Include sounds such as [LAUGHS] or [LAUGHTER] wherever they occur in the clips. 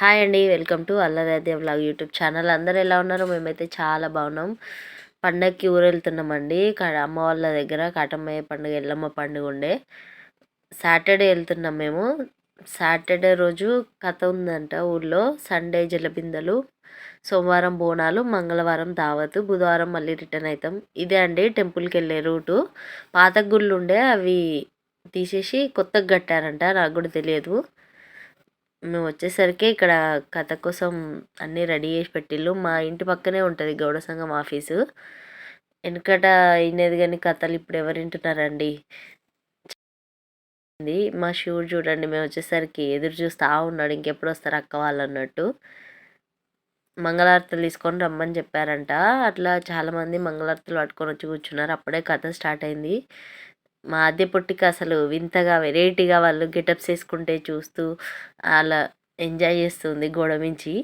Hi అండి welcome to Allaradhya vlog YouTube channel. అందరూ ఎలా ఉన్నారో? మేమైతే చాలా బాగున్నాం. పండగకి ఊరు వెళ్తున్నామండి అమ్మ వాళ్ళ దగ్గర కాటమ్మయ్య పండుగ ఎల్లమ్మ పండుగ ఉండే. సాటర్డే వెళ్తున్నాం మేము. సాటర్డే రోజు కథ ఉందంట ఊళ్ళో సండే జలబిందలు సోమవారం బోనాలు మంగళవారం దావత్ బుధవారం మళ్ళీ రిటర్న్ అవుతాం ఇదే అండి టెంపుల్కి వెళ్ళే రూటు. పాత గుళ్ళు ఉండే అవి తీసేసి కొత్తగా కట్టారంట నాకు కూడా తెలియదు. మేము వచ్చేసరికి ఇక్కడ కథ కోసం అన్నీ రెడీ చేసి పెట్టిళ్ళు. మా ఇంటి పక్కనే ఉంటుంది గౌడ సంఘం ఆఫీసు. వెనుకట అయినది కానీ కథలు ఇప్పుడు ఎవరు వింటున్నారండి? మా షూర్ చూడండి మేము వచ్చేసరికి ఎదురు చూస్తా ఉన్నాడు ఇంకెప్పుడు వస్తారు అక్క వాళ్ళు అన్నట్టు. మంగళారతులు తీసుకొని రమ్మని చెప్పారంట. అట్లా చాలామంది మంగళారతులు పట్టుకొని వచ్చి కూర్చున్నారు. అప్పుడే కథ స్టార్ట్ అయింది. మా అద్దె పొట్టికి అసలు వింతగా వెరైటీగా వాళ్ళు గెటప్స్ వేసుకుంటే చూస్తూ అలా ఎంజాయ్ చేస్తుంది గోడ మించి.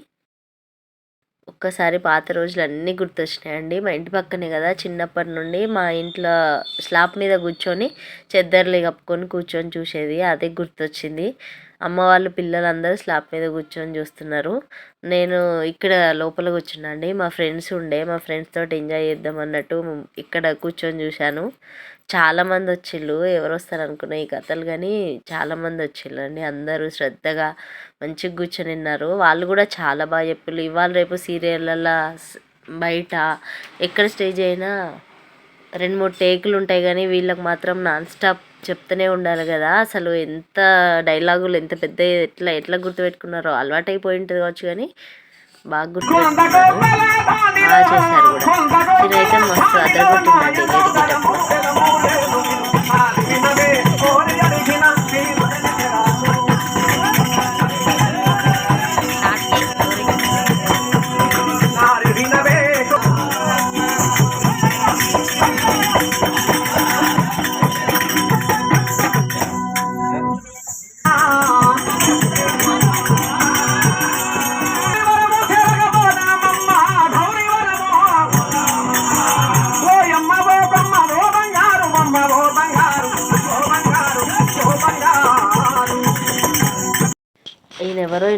ఒక్కసారి పాత రోజులు అన్నీ గుర్తొచ్చినాయండి. మా ఇంటి పక్కనే కదా చిన్నప్పటి నుండి మా ఇంట్లో స్లాబ్ మీద కూర్చొని చెద్దర్లు కప్పుకొని కూర్చొని చూసేది అదే గుర్తొచ్చింది. అమ్మ వాళ్ళు పిల్లలందరూ స్లాబ్ మీద కూర్చొని చూస్తున్నారు. నేను ఇక్కడ లోపల కూర్చున్నా అండి మా ఫ్రెండ్స్ ఉండే మా ఫ్రెండ్స్ తోటి ఎంజాయ్ చేద్దాం అన్నట్టు ఇక్కడ కూర్చొని చూశాను. చాలామంది వచ్చిళ్ళు ఎవరు వస్తారు అనుకున్నా ఈ కథలు కానీ చాలామంది వచ్చిళ్ళు అండి అందరూ శ్రద్ధగా మంచిగా కూర్చొని విన్నారు వాళ్ళు కూడా చాలా బాగా చెప్పారు ఇవాళ రేపు సీరియళ్ళల్లో బయట ఎక్కడ స్టేజ్ అయినా రెండు మూడు టేకులు ఉంటాయి కానీ వీళ్ళకి మాత్రం నాన్ స్టాప్ చెప్తూనే ఉండాలి కదా అసలు ఎంత డైలాగులు ఎంత పెద్ద ఎట్లా ఎట్లా గుర్తుపెట్టుకున్నారో అలవాటు ఉంటుంది కావచ్చు కానీ బాగా గుర్తుపెట్టుకున్నారు. బాగా చేశారు కూడా. ఇదైతే మస్తు అదరగొట్టిందండి. లేడీ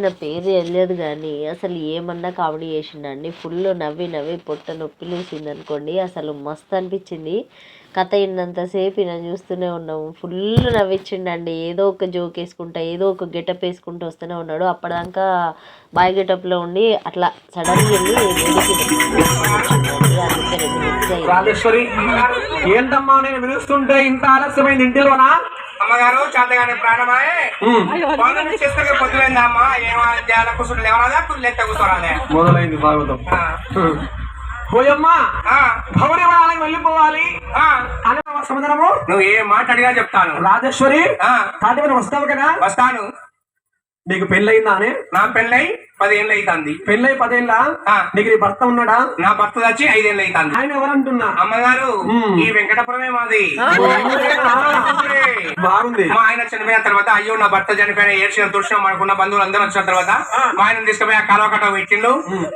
ఆయన పేరు తెలియదు కానీ అసలు ఏమన్నా కామెడీ చేసిండండి. ఫుల్ నవ్వి నవ్వి పొట్ట నొప్పి లేచింది అనుకోండి అసలు మస్తు అనిపించింది. కథ ఇన్నంతసేపు ఈయన చూస్తూనే ఉన్నాము. ఫుల్ నవ్విచ్చిండండి. ఏదో ఒక జోక్ వేసుకుంటా ఏదో ఒక గెటప్ వేసుకుంటూ వస్తూనే ఉన్నాడు. అప్పటిదాకా బాయ్ గెటప్లో ఉండి అట్లా సడన్గా వెళ్ళి రాజేశ్వరి ఏంటమ్మా నేను పిలుస్తుంటే ఇంత ఆలస్యమైంది ఇంటిలోనా? అమ్మగారు చేతగానే ప్రాణమాయే పనులు చేస్తే పొద్దులైందా అమ్మ ఏమో జాల కూర్చుంటే లేవరాదా? లెక్క కూర్చోరాదే మొదలైంది భాగవతం. పోయమ్మా గౌరీ వెళ్ళిపోవాలి. అని సమాధానము? నువ్వు ఏ మాట అడిగా చెప్తాను. రాజేశ్వరి వస్తావు కదా? వస్తాను. నీకు పెళ్ళయిందా అని నా పెళ్ళై పదేళ్ళు అవుతుంది పెళ్ళై పదేళ్ళ. నీకు నీ భర్త ఉన్నాడా? నా భర్త వచ్చి ఐదేళ్ళు అవుతుంది ఆయన ఎవరంటున్నా? అమ్మగారు. ఈ వెంకటపురమే మాది. బాగుంది. మా ఆయన చనిపోయిన తర్వాత అయ్యో నా భర్త చనిపోయిన ఏడ్చిన తుడిచిన మనకున్న బంధువులు అందరూ వచ్చిన తర్వాత మా ఆయన తీసుకుపోయి ఆ కాలువ కట్ట పెట్టిండు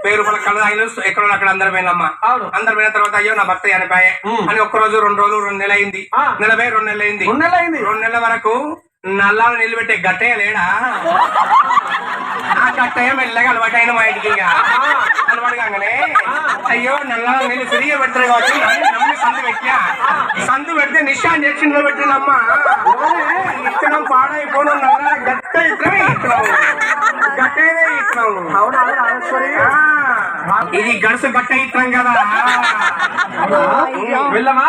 పేరు రూపాయల కళ్ళ ఆయన ఎక్కడ అక్కడ అందరు పోయినమ్మా. అందరు పోయిన తర్వాత అయ్యో నా భర్త చనిపోయా. అని ఒక్క రోజు రెండు రోజులు రెండు నెలలు అయింది. ఆ. నలభై రెండు నెలలు అయింది. రెండు నెలలు రెండు నెలల నిలబెట్టే గట్టయ్య లేడా? ఆ గట్టయ్య మెల్లగా అలవాటు అయిన మా ఇంటికి అలవాటు కాగానే అయ్యో నల్లాలు నీళ్ళు ఫ్రీగా పెడతారు కాబట్టి నమ్మి సందు పెట్టా సందు పెడితే నిశాన్ చేసిండ్లో పెట్టినమ్మా. ఇత్తనం పాడైపోను నల్లాల గట్ట ఇత్తనమే ఇత్తనం. గట్టేదే అవునా ఆ, ఇది గడుసు గట్ట ఇత్తనం కదా. వెళ్ళమా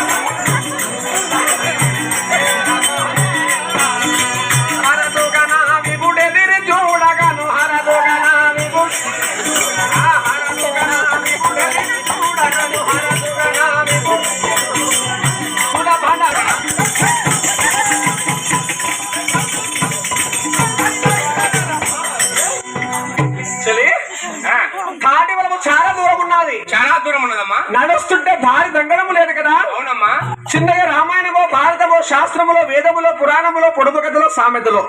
సామెతలో.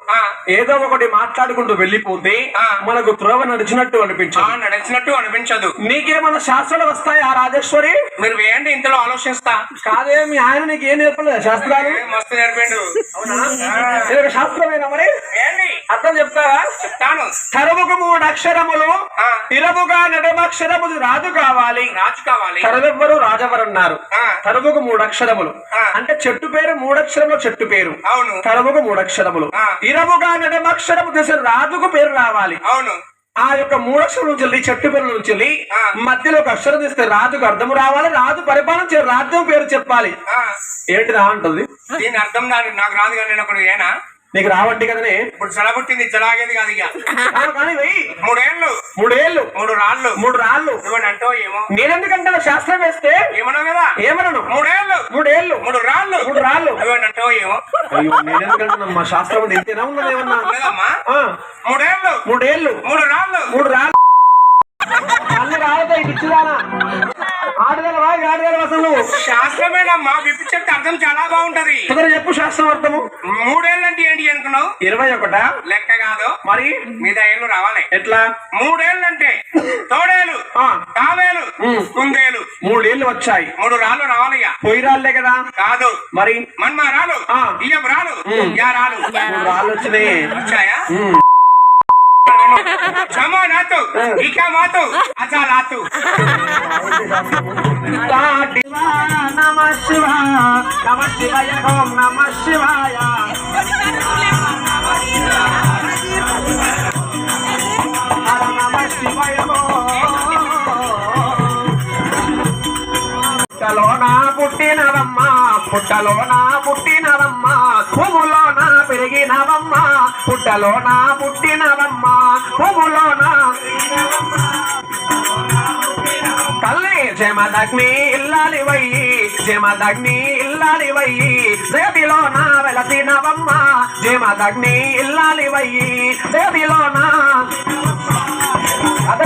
ఏదో ఒకటి మాట్లాడుకుంటూ వెళ్ళిపోతే ఆ. మనకు త్రోవ నడిచినట్టు అనిపించదు. నడిచినట్టు అనిపించదు. నీకేమన్నా శాస్త్రాలు వస్తాయా రాజేశ్వరి? మీరు వేయండి ఇంతలో ఆలోచిస్తా. కాదే మీ ఆయన నీకు ఏం నేర్పలేదు శాస్త్రాలు? మస్తు నేర్పిండు. శాస్త్రమేనా మరి? అర్థం చెప్తావా చెప్తాను. తరముకు మూడు అక్షరములు ఆ. ఇరముగా నడమక్షరములు రాదు కావాలి. రాజు కావాలి. తరవెవ్వరు రాజవరు అన్నారు ఆ. తరముకు మూడు అక్షరములు. అంటే చెట్టు పేరు మూడక్షరముల చెట్టు పేరు. అవును. తరముకు మూడు అక్షరములు ఆ. ఇరముగా నడమక్షరము చేసే రాజుకు పేరు రావాలి. అవును. ఆ యొక్క మూడక్షరం నుంచి చెట్టు పేరు నుంచి. మధ్యలో ఒక అక్షరం తీస్తే రాజుకు అర్థము రావాలి రాజు పరిపాలన చే రాజ్యం పేరు చెప్పాలి. ఏంటిదా అంటుంది? దీని అర్థం నాకు రాదు కానీ నేను ఒకడు ఏనా? నీకు రావట్టి కదనే? ఇప్పుడు జలబుట్టింది జలాగేది కాదు ఇక. కానీ వెయ్యి. మూడేళ్ళు. మూడేళ్ళు. మూడు రాళ్ళు. మూడు రాళ్ళు. నువ్వు అంటో ఏమో. నేనెందుకంటే శాస్త్రం వేస్తే? ఏమన్నావు కదా. ఏమనను? మూడేళ్ళు. మూడేళ్ళు. మూడు రాళ్ళు. మూడు రాళ్ళు. నువ్వు అంటో ఏమో. నేనెందుకంటున్నా శాస్త్రం ఉన్నది ఏమన్నా మూడేళ్ళు. మూడేళ్ళు. మూడు రాళ్ళు. మూడు రాళ్ళు. అన్ని ఇది ఆడదల అసలు శాస్త్రమేనమ్మా విప్పి చెప్తే అర్థం చాలా బాగుంటది. కుదర చెప్పు శాస్త్రం అర్థము మూడేళ్ళు అంటే ఏంటి అనుకున్నావు? ఇరవై ఒకటా లెక్క కాదు. మరి? మీద ఏళ్ళు రావాలి. ఎట్లా? మూడేళ్ళు అంటే తోడేలు ఉమ్. కుందేలు. మూడేళ్ళు వచ్చాయి. మూడు రాళ్ళు రావాలయ్యా. పొయ్యి రాళ్ళే కదా? కాదు. మరి? మన్మా రాలు ఆ. ఇయ్యం రాలు. యా రాలు రాళ్ళు వచ్చినాయి. వచ్చాయా? ఉమ్. క్షమా [LAUGHS] నాతు ఇక మాతు అచా లాతు. దాటి నమ శివాయ నమ శివాయ ఓం నమ శివాయ. హర నమ శివాయ పుట్టలోన పుట్టినవమ్మ పుట్టలోన పుట్టినవమ్మా పువ్వులోన పెరిగినవమ్మ పుట్టలోన పుట్టినవమ్మ పువ్వులోన తల్లి జమదగ్ని ఇల్లాలి వయ్యి జమదగ్ని ఇల్లాలి వయ్యి దేవిలోన వెలసినవమ్మ జమదగ్ని ఇల్లాలి వయ్యి దేవిలోన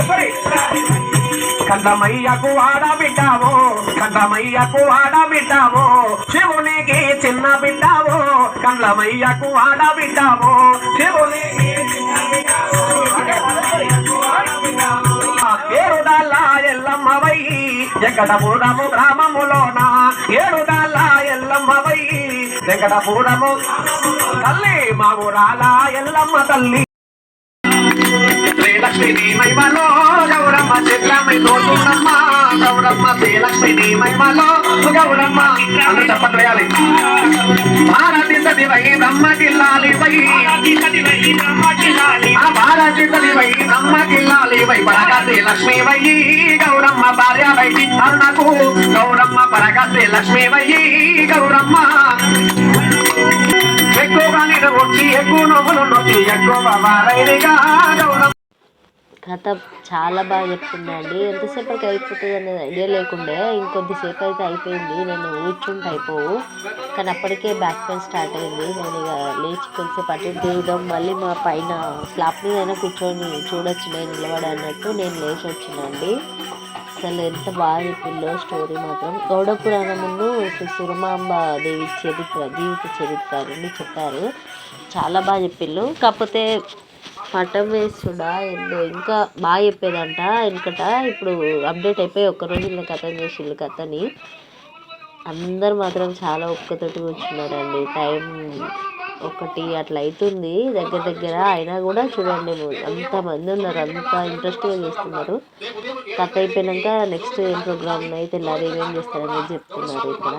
సరే కందమయ్యకు ఆడబిడ్డావో కందమయ్యకు ఆడబిడ్డావో శివునికి చిన్న బిడ్డావో కందమయ్యకు ఆడబిడ్డావో శివునికి ఏడుదాల ఎల్లమ్మవయ్యి వెంకటపురము గ్రామములోన? ఏడుదాల ఎల్లమ్మవయ్యి వెంకటపురము తల్లి మా ఊరాల ఎల్లమ్మ తల్లి శ్రీలక్ష్మి మహిమలో గౌరమ్మ చిత్రమై తోచున్నమ్మ గౌరమ్మ శ్రీలక్ష్మి మహిమలో గౌరమ్మ అందరూ చప్పట్లు వేయాలి భారతి సదివై బ్రహ్మకిల్లాలి వై ఆ భారతి సదివై బ్రహ్మకిల్లాలి వై పరగతి లక్ష్మీ వై గౌరమ్మ భార్య వై అరుణకు గౌరమ్మ పరగతి లక్ష్మీ వై గౌరమ్మ ఎక్కువగా నేను వచ్చి ఎక్కువ నవ్వులు నొచ్చి ఎక్కువ వారైనగా కథ చాలా బాగా చెప్తుందండి ఎంతసేపటికి అయిపోతుంది అనేది ఐడియా లేకుండే ఇంకొద్దిసేపు అయితే అయిపోయింది. నేను కూర్చుంటే అయిపోవు. కానీ అప్పటికే బ్యాక్ పెయిన్ స్టార్ట్ అయింది. నేను ఇక లేచి కొంచెంసేపు అటు ఇటు తిరుగుదాం మళ్ళీ మా పైన స్లాప్ మీద అయినా కూర్చొని చూడొచ్చు నేను నిలబడి అన్నట్టు నేను లేచి వచ్చినండి అసలు ఎంత బాగా చెప్పిందో స్టోరీ మాత్రం. గౌడ పురాణమును శ్రీ సురమాంబ దేవి చరిత్ర జీవిత చరిత్ర అని చెప్పారు. చాలా బాగా చెప్పిళ్ళు కాకపోతే పటం వేస్తుడా ఏందో ఇంకా బాగా చెప్పేదంట. వెనుకట ఇప్పుడు అప్డేట్ అయిపోయి ఒక్క రోజుల్లో కథం చేసిండు కథని అందరు మాత్రం చాలా ఒక్కతోటి కూర్చున్నారండి. టైం ఒకటి అట్లా అవుతుంది దగ్గర దగ్గర అయినా కూడా చూడండి అంతమంది ఉన్నారు అంత ఇంట్రెస్ట్గా చేస్తున్నారు. కథ అయిపోయినాక నెక్స్ట్ ఏం ప్రోగ్రామ్ అయితే ఇలా ఏమేం చేస్తారనేది చెప్తున్నారు ఇక్కడ.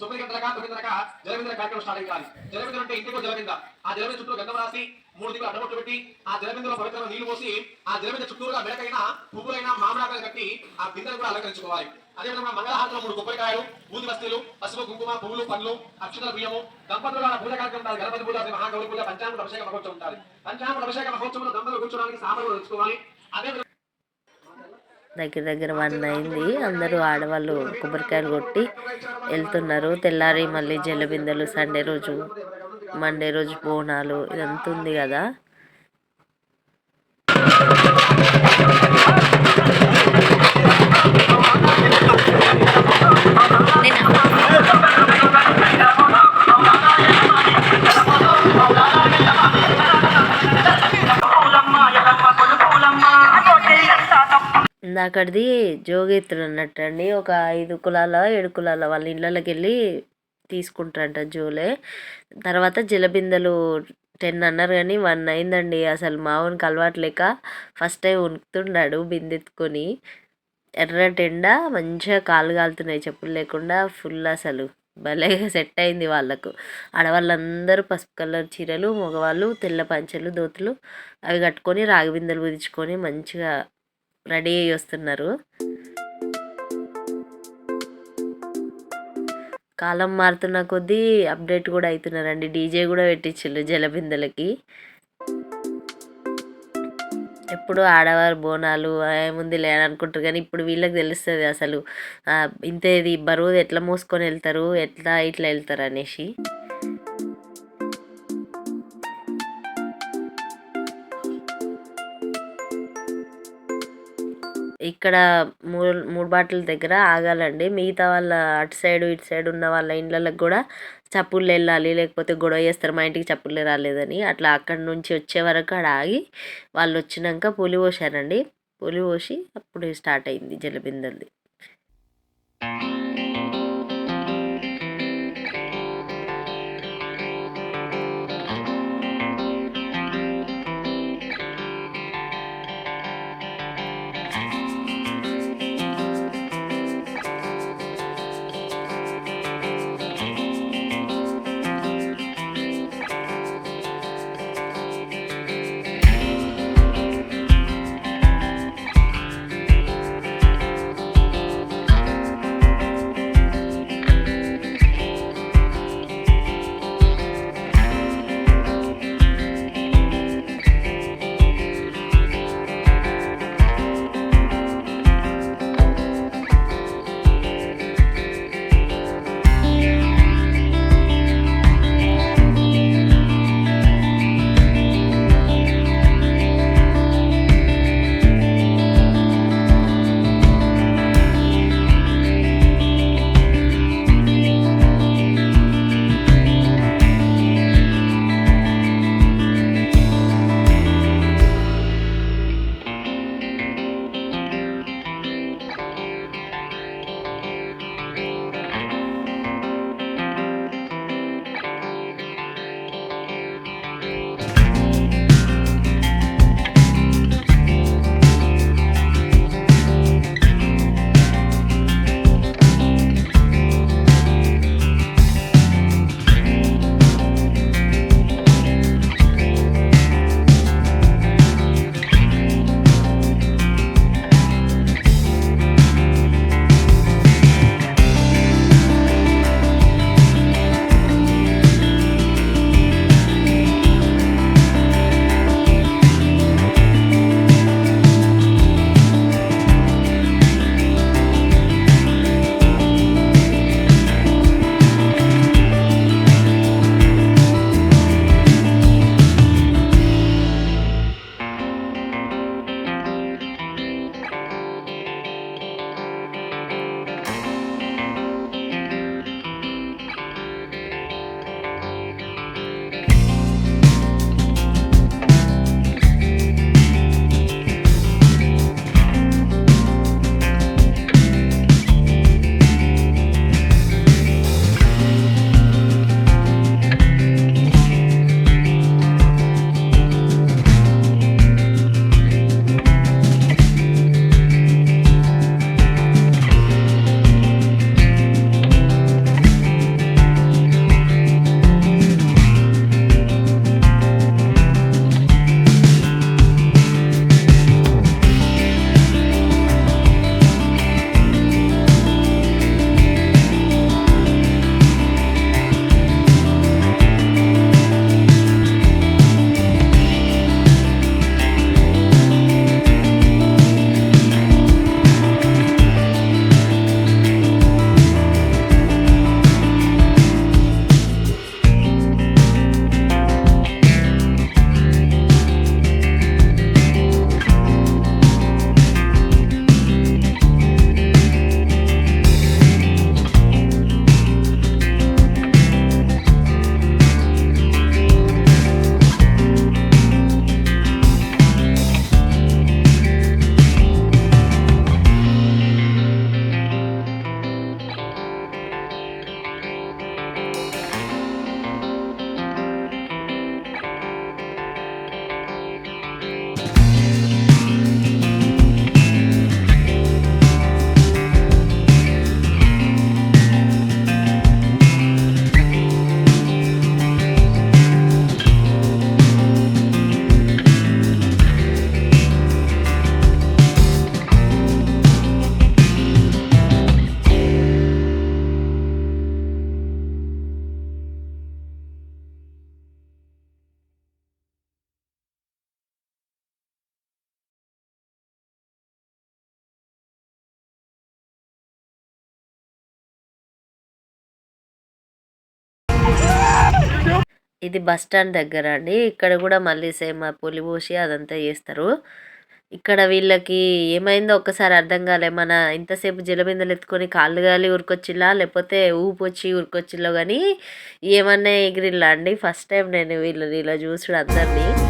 జోగేంద్ర కార్యక్రమం అయిపోయిన తొమ్మిది గంటలక తొమ్మిది జలవింద్ర కార్యక్రమం స్టార్ట్ అయ్యాలి జలవింద్ర అంటే ఇంటికో జలవింద ఆ జలవింద చుట్టూ గంధం రాసి మూడు దిగులు అడ్డబొట్టు పెట్టి ఆ జలవిందలో పవిత్రమైన నీళ్ళు పోసి ఆ జలవింద చుట్టూరుగా మెడకైన పువ్వులైన మామిడాకాయలు కట్టి ఆ బిందెను కూడా అలంకరించుకోవాలి. అదేవిధంగా మంగళహారతిలో మూడు కొబ్బరికాయలు బూది వస్తువులు పసుపు కుంకుమ పువ్వులు పండ్లు అక్షతల బియ్యము దంపతుల పూజ కార్యక్రమం గణపతి పూజ మహాగౌరి పూజ పంచామృత అభిషేక మహోత్సవం ఉంటారు పంచామృత అభిషేక మహోత్సవంలో దంపతులు కూర్చోడానికి సామర్లు తెచ్చుకోవాలి. అదే దగ్గర దగ్గర వన్ అయింది. అందరూ ఆడవాళ్ళు కొబ్బరికాయలు కొట్టి వెళ్తున్నారు. తెల్లారి మళ్ళీ జల్లబిందెలు సండే రోజు మండే రోజు బోనాలు ఇదంతా ఉంది కదా. అక్కడిది జోగేత్రుడు అన్నట్టు అండి ఒక ఐదు కులాల ఏడు కులాల వాళ్ళ ఇళ్ళకి వెళ్ళి తీసుకుంటారంట జోలే. తర్వాత జలబిందెలు టెన్ అన్నారు కానీ వన్ అయిందండి. అసలు మావునికి అలవాటు లేక ఫస్ట్ టైం ఉనుకుతున్నాడు బిందెత్తుకొని. ఎర్రటెండ మంచిగా కాలు కాలుతున్నాయి చెప్పులు లేకుండా ఫుల్ అసలు. భలేగా సెట్ అయింది వాళ్ళకు. ఆడవాళ్ళందరూ పసుపు కలర్ చీరలు మగవాళ్ళు తెల్ల పంచలు దోతులు అవి కట్టుకొని రాగి బిందెలు కుదించుకొని మంచిగా రెడీ అయ్యి వస్తున్నారు. కాలం మారుతున్న కొద్దీ అప్డేట్ కూడా అవుతున్నారండి డీజే కూడా పెట్టించిళ్ళు జలబిందలకి. ఎప్పుడు ఆడవారు బోనాలు ఏముంది లేదనుకుంటారు కానీ ఇప్పుడు వీళ్ళకి తెలుస్తుంది అసలు. ఇంత ఇది బరువు ఎట్లా మోసుకొని వెళ్తారు ఎట్లా ఇట్లా వెళ్తారు అనేసి. ఇక్కడ మూడు మూడు బాటల దగ్గర ఆగాలండి. మిగతా వాళ్ళ అటు సైడ్ ఇటు సైడ్ ఉన్న వాళ్ళ ఇండ్లకు కూడా చప్పుళ్ళు వెళ్ళాలి. లేకపోతే గొడవ చేస్తారు. మా ఇంటికి చప్పుళ్ళే రాలేదని. అట్లా అక్కడి నుంచి వచ్చే వరకు ఆడ ఆగి వాళ్ళు వచ్చినాక పులి పోసారండి పులి పోసి అప్పుడు స్టార్ట్ అయింది జలబిందల్ది. ఇది బస్ స్టాండ్ దగ్గర అండి. ఇక్కడ కూడా మళ్ళీ సేమ్ ఆ పోసి అదంతా చేస్తారు. ఇక్కడ వీళ్ళకి ఏమైందో ఒక్కసారి అర్థం కాలే. మన ఇంతసేపు జలబిందలు ఎత్తుకొని కాళ్ళు గాలి ఉరికొచ్చిల్లా లేకపోతే ఊపు వచ్చి ఉరికొచ్చిల్లో కానీ ఏమన్నా ఎగిరిల్లా అండి? ఫస్ట్ టైం నేను వీళ్ళని ఇలా చూసుడు అందరినీ.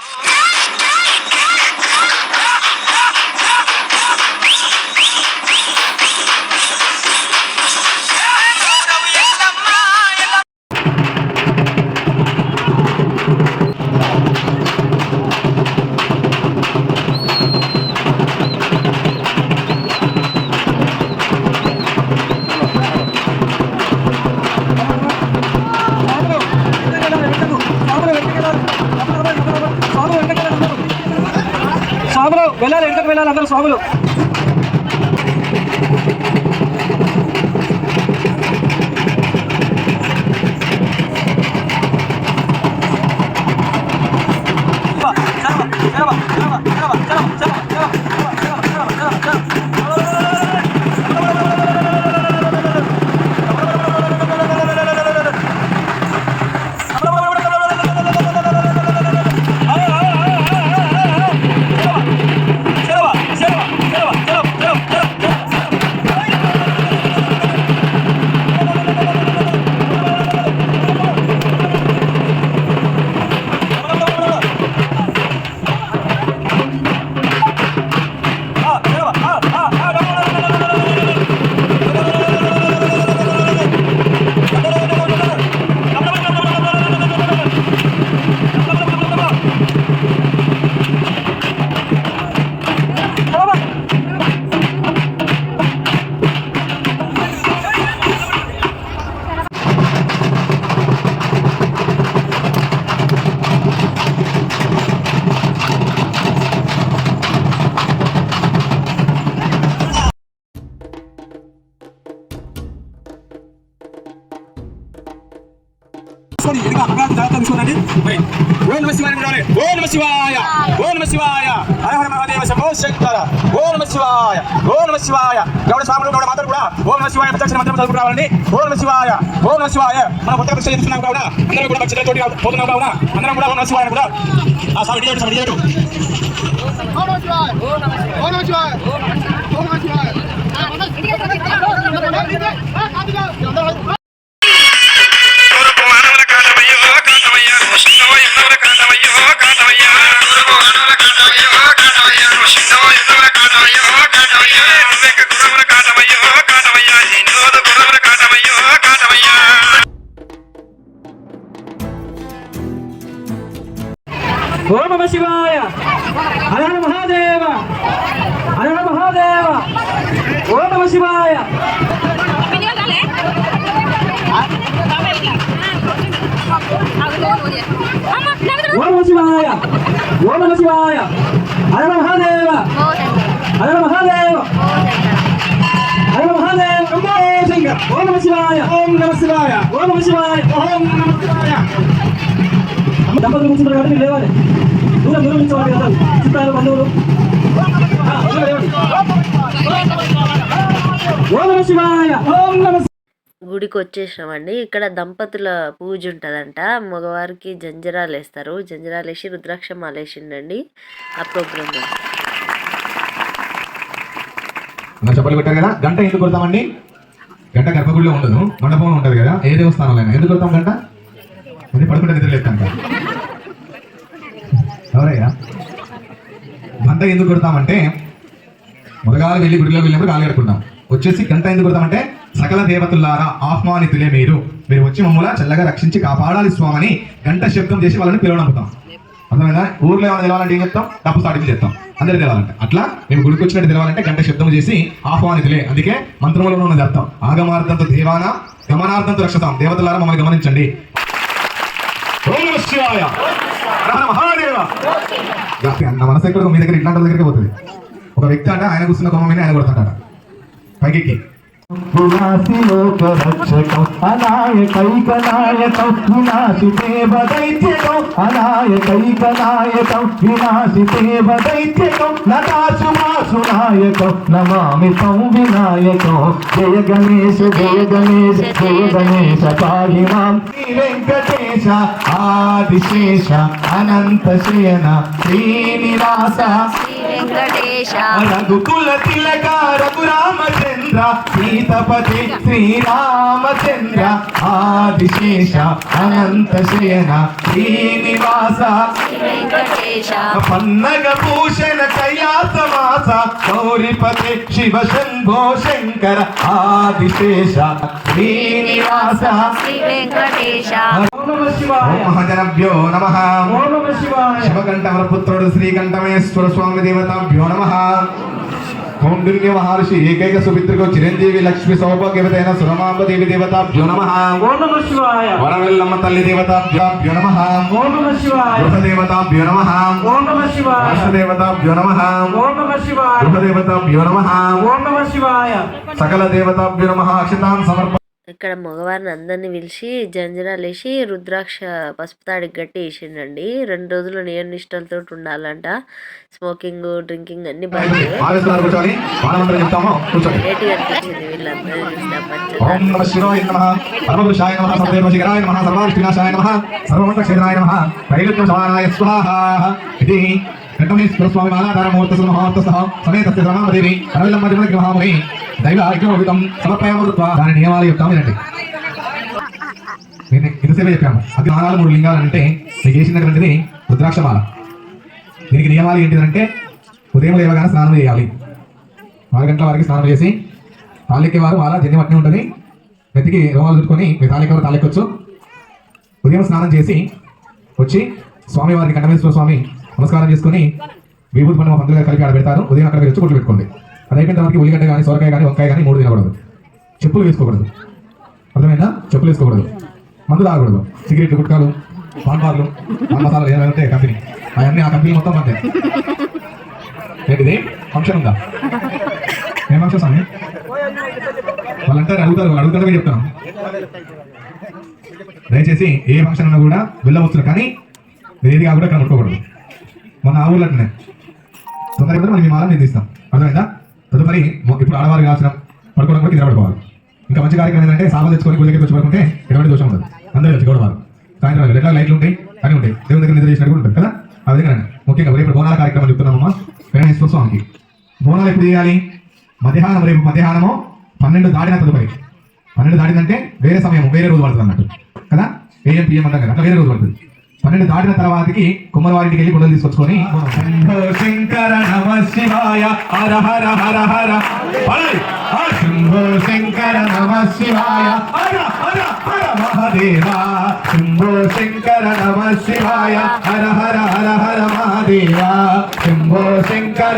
వెళ్ళాలి ఎంతకు వెళ్ళాలి శివాయ. ఓ నమ శివాయ. హరహర మహాదేవ శంభో శంకర. ఓ నమ శివాయ. ఓ నమ శివాయ. గౌడ స్వాములు గౌడ మాతలు కూడా ఓ నమ శివాయ ప్రత్యక్ష మంత్రం చదువుకు రావాలండి. ఓ నమ శివాయ. ఓ నమ శివాయ. మన కొత్త ప్రశ్న చేస్తున్నాం కావున అందరం కూడా చిన్న తోటి పోతున్నాం కావున అందరం కూడా ఓ నమ శివాయ కూడా ఆ సార్ డిజైన్ సార్ డిజైన్ ఓ నమ శివాయ ఓ నమ శివాయ. ఓ నమ శివాయ. ఓ నమ శివాయ హర హర మహాదేవ హర హర మహాదేవ ఓ నమ శివాయ ఓ నమ శివాయ ఓ నమ శివాయ హర హర మహాదేవ హర హర మహాదేవ హర హర మహాదేవ శంభో శంకర ఓం నమ శివాయ ఓం నమ శివాయ ఓం నమ శివాయ ఓం నమ శివాయ దంపతులు కూర్చుంటారు కాబట్టి మీరు లేవాలి. దూరం దూరం నుంచి వాళ్ళు కదా చుట్టాలు బంధువులు. ఓం నమ గుడికి వచ్చేసినామండి. ఇక్కడ దంపతుల పూజ ఉంటుందంట. మగవారికి జంజరాలు వేస్తారు. జంజరాలు వేసి రుద్రాక్ష మాల వేసిండండి. ఆ ప్రోగ్రామ్ చెప్పలు పెట్టారు కదా? గంట ఎందుకు కొడతామండి? గంట గర్భగుడిలో ఉండదు. మండపంలో ఉంటది కదా? ఏ దేవస్థానంలో ఎందుకు కొడతాం గంట? అది పడుకుంటే నిద్రలేస్తాం ఎవరయ్యా? గంట ఎందుకు కొడతామంటే మొదగాలు వెళ్ళి గుడిలో వెళ్ళినప్పుడు కాలు కడుకుంటాం వచ్చేసి గంట ఎందుకు కొడతామంటే సకల దేవతలారా ఆహ్వానితులే మీరు. మీరు వచ్చి మమ్మల్ని చల్లగా రక్షించి కాపాడాలి స్వామని గంట శబ్దం చేసి వాళ్ళని పిలవనంపుతాం అర్థమైందా? ఊర్లో ఏమైనా తెలవాలంటే ఏం చెప్తాం? డబ్బు స్టార్టింగ్ చేస్తాం. అందరు తెలవాలంటే. అట్లా మేము గుడికి వచ్చినట్టు తెలవాలంటే గంట శబ్దం చేసి ఆహ్వానితులే. అందుకే మంత్రములలో ఉన్నది అర్థం. ఆగమార్థంతో దేవాన గమనార్థంతో రక్షతాం. దేవతలారా మమ్మల్ని గమనించండి. ఓం శివాయ మహాదేవ. నా మనసు ఎక్కడ మీ దగ్గర ఇట్లాంటి దగ్గరికి పోతుంది. ఒక వ్యక్తి అంటే ఆయన కూర్చున్న కొమ్మ మీద ఆయన కొడుతుంటాడు. పైకి వినాశిలోక రక్షకం అనాయకైక నాయకం వినాశి దేవ దైత్యకం అనాయకైక నాయకం వినాశి దేవ దైత్యకం నటాసు మాసు నాయకం నమామి తం వినాయకం జయ గణేశ జయ గణేశ జయ గణేశ పాహి మాం. శ్రీ వెంకటేశ ఆదిశేష అనంత శయన శ్రీనివాస. శ్రీ వెంకటేశ. రఘుకుల తిలక రఘురామచంద్ర సీతపతి శ్రీరామచంద్ర ఆదిశేష అనంత శయన శ్రీనివాస. శ్రీ వెంకటేశ పన్నగ భూషణ కైలాసవాస గౌరిపతి శివ శంభో శంకర ఆదిశేష శ్రీనివాస. శ్రీ వెంకటేశ ఓం నమ శివాయ. ఓం మహాజనభ్యో నమ. ఓం నమ శివాయ. శివకంఠవర పుత్రుడు శ్రీకంఠమేశ్వర స్వామి దేవతాభ్యో నమ. కౌండిన్య మహర్షి ఏకైక సుమిత్రకు చిరంజీవి లక్ష్మి సౌభాగ్యవతైన సురమాంబ దేవి దేవతాభ్యో నమ. శివాయ. వరవెల్లమ్మ తల్లి దేవతాభ్యాభ్యో నమ. గృహదేవతాభ్యో గృహదేవతాభ్యో సకల దేవతాభ్యో నమ. అక్షతాన్ సమర్ప ఇక్కడ మగవారిని అందరిని పిలిచి జంజరాలు వేసి రుద్రాక్ష పసుపు తాడికి గట్టి వేసిండండి. రెండు రోజులు నియమ నిష్టలతో ఉండాలంట. స్మోకింగ్ డ్రింకింగ్ అన్ని కనిపించింది వీళ్ళందరూ చూసిన మాలాధార ముహూర్త సహ అరవిల్లమ్మ దైవ ఐక్యమోహితం సమర్పయామృత్వ దాని నియమాలు యొక్క వినండి. నేను ఇంతసేపు చెప్పాము. అది నాలుగు మూడు లింగాలు అంటే మీకు చేసినటువంటిది రుద్రాక్షమాల. దీనికి నియమాలు ఏంటిదంటే ఉదయం లేవగానే స్నానం చేయాలి. ఆరు గంటల వరకు స్నానం చేసి తాళ్ళెక్కే వారు వాళ్ళ జన్యం అట్నే ఉంటుంది. వెతికి రోమాలు చుట్టుకొని మీ తాళ్ళెక్కేవారు తాళికొచ్చు ఉదయం స్నానం చేసి వచ్చి స్వామి వారికి కంఠమేశ్వర స్వామి నమస్కారం చేసుకొని విభూతి పండుగ పంతులు గారు కలిపి ఆడ పెడతారు. ఉదయం అక్కడ వచ్చి కొట్లు పెట్టుకోండి. అది అయిపోయిన తర్వాత ఉల్లిగడ్డ కానీ సొరకాయ కానీ వంకాయ కానీ మూడు తినకూడదు. చెప్పులు వేసుకోకూడదు. అర్థమైందా? చెప్పులు వేసుకోకూడదు. మందు తాగకూడదు. సిగరెట్లు గుట్కాలు పాన్ బార్లు పాన్ మసాలాలు ఏమైనా కంపెనీ. అవన్నీ ఆ కంపెనీ మొత్తం అంతే. ఏంటిది? ఫంక్షన్ ఉందా? ఏం ఫంక్షన్ స్వామి? వాళ్ళంటారు అడుగుతారు అడుగుతారు చెప్తాను దయచేసి ఏ ఫంక్షన్ ఉన్నా కూడా వెళ్ళవచ్చు. కానీ మీరు ఏది కాకుండా ఇక్కడ ముట్టుకోకూడదు మన ఆ ఊర్లో అట్లనే. తొందరగా మనం ఈ మాల నిందిస్తాం అర్థమైందా? తదుపరి ఇప్పుడు ఆడవారు కాల్సిన పడుకోవడం కూడా నిలబడుకోవాలి ఇంకా మంచి కార్యక్రమం ఏంటంటే సామాన్ తెచ్చుకొని గుడి దగ్గర వచ్చి పడుకుంటే ఎటువంటి దోషం ఉండదు. అందరూ వచ్చి గౌడవారు సాయంత్రం ఎట్లా లైట్లు ఉంటాయి అన్నీ ఉంటాయి. దేవుని దగ్గర నిద్ర చేసినట్టు ఉంటుంది కదా? ఆ విధంగా ముఖ్యంగా రేపు బోనాల కార్యక్రమం చెప్తున్నామమ్మా. వెంకటేశ్వర స్వామికి. బోనాలు ఎప్పుడు చేయాలి? మధ్యాహ్నం రేపు మధ్యాహ్నము పన్నెండు దాటిన తదుపరి. పన్నెండు దాటిందంటే వేరే సమయం వేరే రోజు పడుతుంది అన్నట్టు. కదా? ఏఎం పిఎం అంటాం కదా వేరే రోజు పడుతుంది. పన్నెండు దాటిన తర్వాతకి కుమ్మరవారింటికి వెళ్ళి గుడ్డలు తీసుకొచ్చుకొని శంకర నమ శివాయ హర హర హర హర. శంభో శంకర నమ శివాయ. హర హర హర మహాదేవ. శంభో శంకర నమ శివాయ. హర హర హర హర మహాదేవ. శంభో శంకర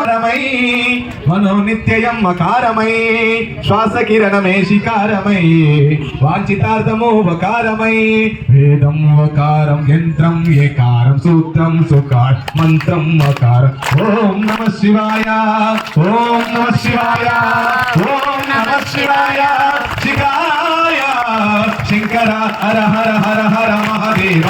ఓరమై మనో నిత్యయం శ్వాస కిరణమే శికారమై వాంఛితార్థము వకారమై వేదం వకారం యంత్రం ఏకారం సూత్రం సుకార్ మంత్రం వకారం ఓం నమ శివాయ ఓం నమ శివాయ ఓం నమ శివాయ శికార శంకర హర హర హర హర మహాదేవ.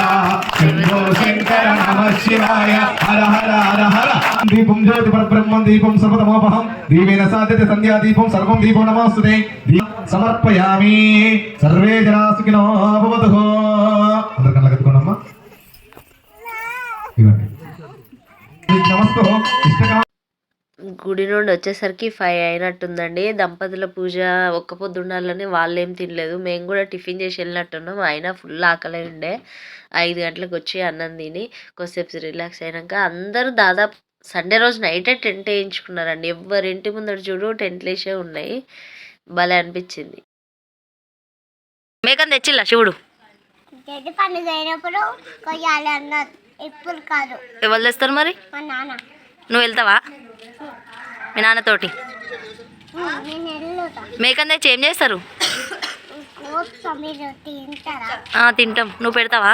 శంభో శంకర నమ శివాయ. హర హర హర హర. దీపం జ్యోతి పరబ్రహ్మం దీపం సర్వతమోపహం. దీవేన సాధ్యత సంధ్యా దీపం సర్వం దీపం నమస్తుతే. సమర్పయామి. సర్వే జనా సుఖినో భవతు. అందరు కళ్ళ కత్తుకోండమ్మా ఇవ్వండి. నమస్తో. ఇష్టకా గుడి నుండి వచ్చేసరికి ఫైవ్ అయినట్టుందండి. దంపతుల పూజ ఒక్క పొద్దు ఉండాలని వాళ్ళు ఏం తినలేదు. మేము కూడా టిఫిన్ చేసి వెళ్ళినట్టున్నాం. అయినా ఫుల్ ఆకలి ఉండే ఐదు గంటలకు వచ్చి అన్నం తిని కొద్దిసేపు రిలాక్స్ అయినాక అందరూ దాదాపు సండే రోజు నైటే టెంట్ వేయించుకున్నారండి. ఎవరి ఇంటి ముందర చూడు టెంట్లు వేసే ఉన్నాయి. భలే అనిపించింది. మేకని తెచ్చిల్లా శివుడు. గడ్డి పండుగ అయినప్పుడు కొయ్యాలి అన్నారు ఇప్పుడు కాదు. ఎవరు తెస్తారు మరి? మా నాన్న. నువ్వు వెళ్తావా? మీ నాన్నతోటి. ఉమ్, తెచ్చి ఏం చేస్తారు? తింటాం. నువ్వు పెడతావా?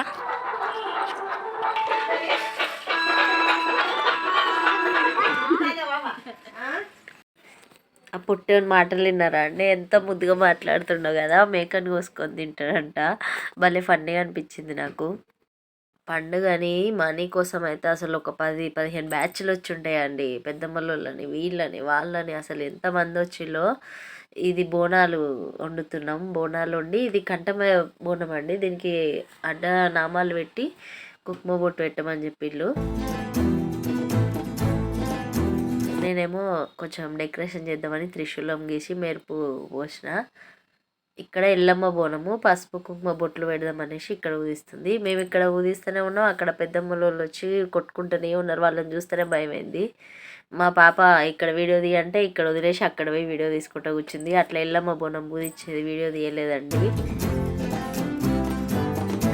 ఆ పుట్టేని మాటలు విన్నారా అండి? ఎంత ముద్దుగా మాట్లాడుతుండో కదా మేకని కోసుకొని తింటాడంట. భలే ఫన్నీగా అనిపించింది నాకు. పండుగని మనీ కోసం అయితే అసలు ఒక పది పదిహేను బ్యాచ్లు వచ్చి ఉంటాయండి. పెద్దమ్మలని వీళ్ళని వాళ్ళని అసలు ఎంతమంది వచ్చిలో ఇది బోనాలు వండుతున్నాం. బోనాలు వండి ఇది కంఠమ బోనం అండి. దీనికి అడ్డ నామాలు పెట్టి కుక్మ బొట్టు పెట్టమని చెప్పిళ్ళు. నేనేమో కొంచెం డెకరేషన్ చేద్దామని త్రిశూలం గీసి మెరుపు పోసిన ఇక్కడ ఎల్లమ్మ బోనము పసుపు కుంకుమ బొట్లు పెడదాం అనేసి ఇక్కడ ఊదిస్తుంది. మేము ఇక్కడ ఊదిస్తూనే ఉన్నాం. అక్కడ పెద్దమ్మలు వాళ్ళు వచ్చి కొట్టుకుంటూనే ఉన్నారు. వాళ్ళని చూస్తేనే భయమైంది. మా పాప ఇక్కడ వీడియో తీయంటే ఇక్కడ వదిలేసి అక్కడ పోయి వీడియో తీసుకుంటూ కూర్చుంది. అట్లా ఎల్లమ్మ బోనం ఊదిచ్చేది. వీడియో తీయలేదండి.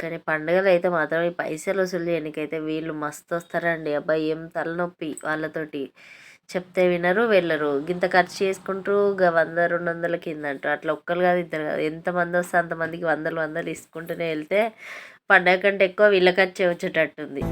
కానీ పండుగలు అయితే మాత్రం ఈ పైసలు వసూలు చేయడానికైతే వీళ్ళు మస్తు వస్తారండి అబ్బాయి ఏం తలనొప్పి వాళ్ళతోటి. చెప్తే వినరు వెళ్ళరు. గింత ఖర్చు చేసుకుంటూ ఇక వంద రెండు వందల కింద అంటారు అట్లా ఒక్కరు కాదు ఇద్దరు కాదు. ఎంతమంది వస్తే అంతమందికి వందలు వందలు ఇసుకుంటూనే వెళ్తే పండగ కంటే ఎక్కువ వీళ్ళ ఖర్చే వచ్చేటట్టుంది.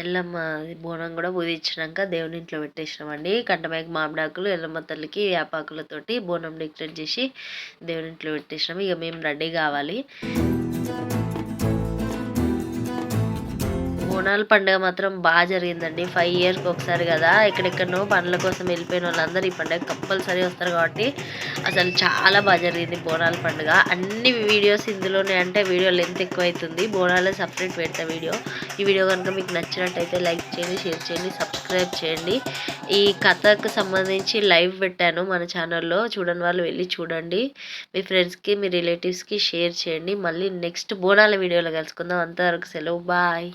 ఎల్లమ్మ బోనం కూడా పూజించినాక దేవుని ఇంట్లో పెట్టేసినామండి. కంటమైకి మామిడాకులు ఎల్లమ్మ తల్లికి వేపాకులతోటి బోనం డెకరేట్ చేసి దేవుని ఇంట్లో పెట్టేసినాము. ఇక మేము రెడీ కావాలి. బోనాల పండుగ మాత్రం బాగా జరిగిందండి. ఫైవ్ ఇయర్స్కి ఒకసారి కదా. ఎక్కడెక్కడనో పనుల కోసం వెళ్ళిపోయిన వాళ్ళందరూ ఈ పండుగ కంపల్సరీ వస్తారు కాబట్టి అసలు చాలా బాగా జరిగింది బోనాల పండుగ. అన్ని వీడియోస్ ఇందులోనే అంటే వీడియో లెంత్ ఎక్కువ అవుతుంది బోనాలే సపరేట్ పెడతా వీడియో ఈ వీడియో కనుక మీకు నచ్చినట్టయితే లైక్ చేయండి షేర్ చేయండి సబ్స్క్రైబ్ చేయండి. ఈ కథకు సంబంధించి లైవ్ పెట్టాను మన ఛానల్లో చూడని వాళ్ళు వెళ్ళి చూడండి. మీ ఫ్రెండ్స్కి మీ రిలేటివ్స్కి షేర్ చేయండి. మళ్ళీ నెక్స్ట్ బోనాల వీడియోలో కలుసుకుందాం. అంతవరకు సెలవు. బాయ్